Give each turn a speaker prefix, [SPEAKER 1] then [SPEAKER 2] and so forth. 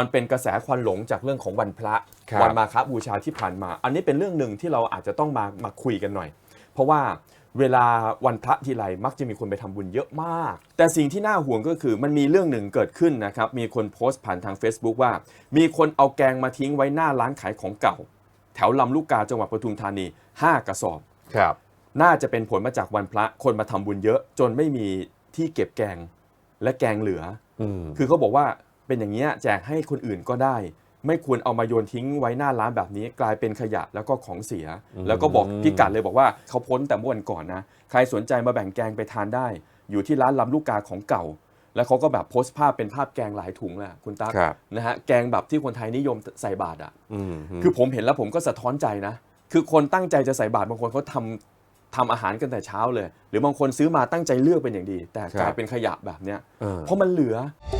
[SPEAKER 1] มันเป็นกระแสควันหลงจากเรื่องของวันพระ
[SPEAKER 2] ครับ
[SPEAKER 1] วันมาคบูชาที่ผ่านมา อันนี้เป็นเรื่องหนึ่งที่เราอาจจะต้องมามาคุยกันหน่อย เพราะว่าเวลาวันพระทีไรมักจะมีคนไปทำบุญเยอะมาก แต่สิ่งที่น่าห่วงก็คือมันมีเรื่องหนึ่งเกิดขึ้นนะครับ มีคนโพสต์ผ่านทาง Facebook ว่า มีคนเอาแกงมาทิ้งไว้หน้าร้านขายของเก่า แถวลำลูกกาจังหวัดปทุมธานี 5 กระสอบ
[SPEAKER 2] ครับ
[SPEAKER 1] น่าจะเป็นผลมาจากวันพระคนมาทำบุญเยอะ จนไม่มีที่เก็บแกงและแกงเหลือ
[SPEAKER 2] อืม
[SPEAKER 1] คือเขาบอกว่า เป็นอย่างเงี้ยแจกให้คนอื่นก็ได้ ไม่ควรเอามาโยนทิ้งไว้หน้าร้านแบบนี้ กลายเป็นขยะแล้วก็ของเสีย แล้วก็บอกพิกัดเลยบอกว่าเขาพ้นแต่เมื่อวันก่อนนะใครสนใจมาแบ่งแกงไปทานได้ อยู่ที่ร้านลำลูกกาของเก่า แล้วเขาก็แบบโพสต์ภาพเป็นภาพแกงหลายถุงแหละคุณตั๊ก
[SPEAKER 2] ครับ
[SPEAKER 1] นะฮะแกงแบบที่คนไทยนิยมใส่บาตรอะ
[SPEAKER 2] อืม
[SPEAKER 1] คือผมเห็นแล้วผมก็สะท้อนใจนะ คือคนตั้งใจจะใส่บาตรบางคนเขาทำทำอาหารกันแต่เช้าเลย หรือบางคนซื้อมาตั้งใจเลือกเป็นอย่างดี แต่กลายเป็นขยะแบบเนี้ย
[SPEAKER 2] เออ
[SPEAKER 1] เพราะมันเหลือ
[SPEAKER 2] ค